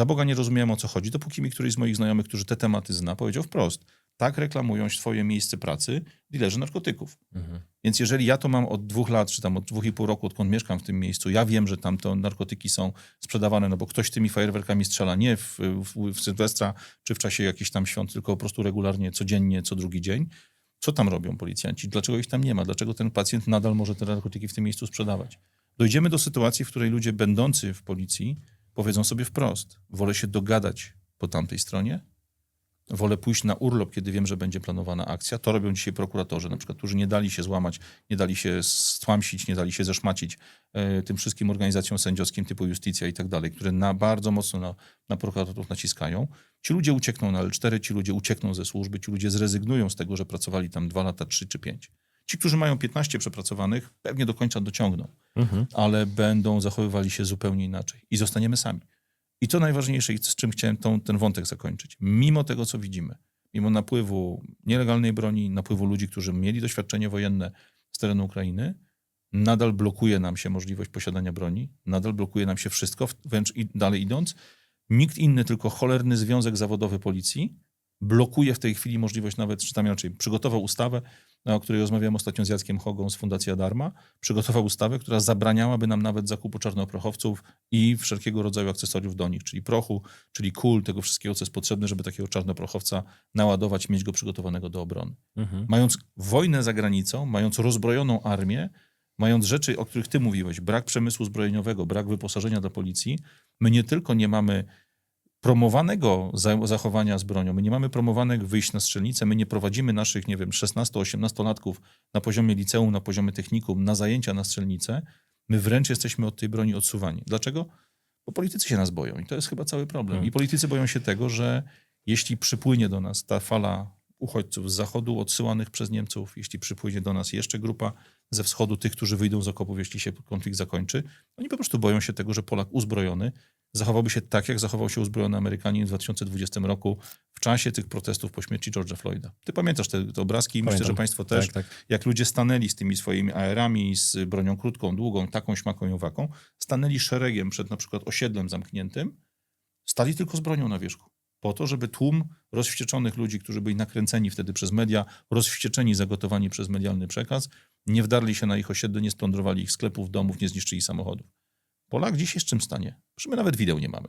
Za Boga nie rozumiałem o co chodzi, dopóki mi któryś z moich znajomych, którzy te tematy zna, powiedział wprost. Tak reklamują swoje miejsce pracy dilerzy narkotyków. Mhm. Więc jeżeli ja to mam od dwóch lat, czy tam od dwóch i pół roku, odkąd mieszkam w tym miejscu, ja wiem, że tam to narkotyki są sprzedawane, no bo ktoś tymi fajerwerkami strzela nie w, w, w Sylwestra, czy w czasie jakichś tam świąt, tylko po prostu regularnie, codziennie, co drugi dzień. Co tam robią policjanci? Dlaczego ich tam nie ma? Dlaczego ten pacjent nadal może te narkotyki w tym miejscu sprzedawać? Dojdziemy do sytuacji, w której ludzie będący w policji powiedzą sobie wprost, wolę się dogadać po tamtej stronie, wolę pójść na urlop, kiedy wiem, że będzie planowana akcja. To robią dzisiaj prokuratorzy, na przykład, którzy nie dali się złamać, nie dali się stłamsić, nie dali się zeszmacić e, tym wszystkim organizacjom sędziowskim typu Justicja i tak dalej, które na, bardzo mocno na, na prokuratorów naciskają. Ci ludzie uciekną na L4, ci ludzie uciekną ze służby, ci ludzie zrezygnują z tego, że pracowali tam dwa lata, trzy czy pięć. Ci, którzy mają 15 przepracowanych, pewnie do końca dociągną, Mhm. ale będą zachowywali się zupełnie inaczej i zostaniemy sami. I to najważniejsze, i z czym chciałem tą, ten wątek zakończyć. Mimo tego, co widzimy, mimo napływu nielegalnej broni, napływu ludzi, którzy mieli doświadczenie wojenne z terenu Ukrainy, nadal blokuje nam się możliwość posiadania broni, nadal blokuje nam się wszystko, wręcz dalej idąc. Nikt inny, tylko cholerny Związek Zawodowy Policji blokuje w tej chwili możliwość nawet, czy tam inaczej, przygotował ustawę, o której rozmawiałem ostatnio z Jackiem Hogą z Fundacji Adarma, przygotował ustawę, która zabraniałaby nam nawet zakupu czarnoprochowców i wszelkiego rodzaju akcesoriów do nich, czyli prochu, czyli kul, tego wszystkiego, co jest potrzebne, żeby takiego czarnoprochowca naładować, mieć go przygotowanego do obrony. Mhm. Mając wojnę za granicą, mając rozbrojoną armię, mając rzeczy, o których ty mówiłeś, brak przemysłu zbrojeniowego, brak wyposażenia dla policji, my nie tylko nie mamy promowanego za- zachowania z bronią, my nie mamy promowanych wyjść na strzelnicę, my nie prowadzimy naszych, nie wiem, 16-18-latków na poziomie liceum, na poziomie technikum, na zajęcia na strzelnicę, my wręcz jesteśmy od tej broni odsuwani. Dlaczego? Bo politycy się nas boją i to jest chyba cały problem. Hmm. I politycy boją się tego, że jeśli przypłynie do nas ta fala uchodźców z zachodu odsyłanych przez Niemców, jeśli przypłynie do nas jeszcze grupa ze wschodu, tych, którzy wyjdą z okopów, jeśli się konflikt zakończy, oni po prostu boją się tego, że Polak uzbrojony zachowałby się tak, jak zachował się uzbrojony Amerykanin w 2020 roku w czasie tych protestów po śmierci George'a Floyda. Ty pamiętasz te, te obrazki i myślę, że państwo też, Tak, tak. jak ludzie stanęli z tymi swoimi AR-ami, z bronią krótką, długą, taką śmaką i owaką, stanęli szeregiem przed na przykład osiedlem zamkniętym, stali tylko z bronią na wierzchu. Po to, żeby tłum rozwścieczonych ludzi, którzy byli nakręceni wtedy przez media, rozwścieczeni, zagotowani przez medialny przekaz, nie wdarli się na ich osiedle, nie splądrowali ich sklepów, domów, nie zniszczyli samochodów. Polak dziś jest czym stanie? Przecież my nawet wideł nie mamy.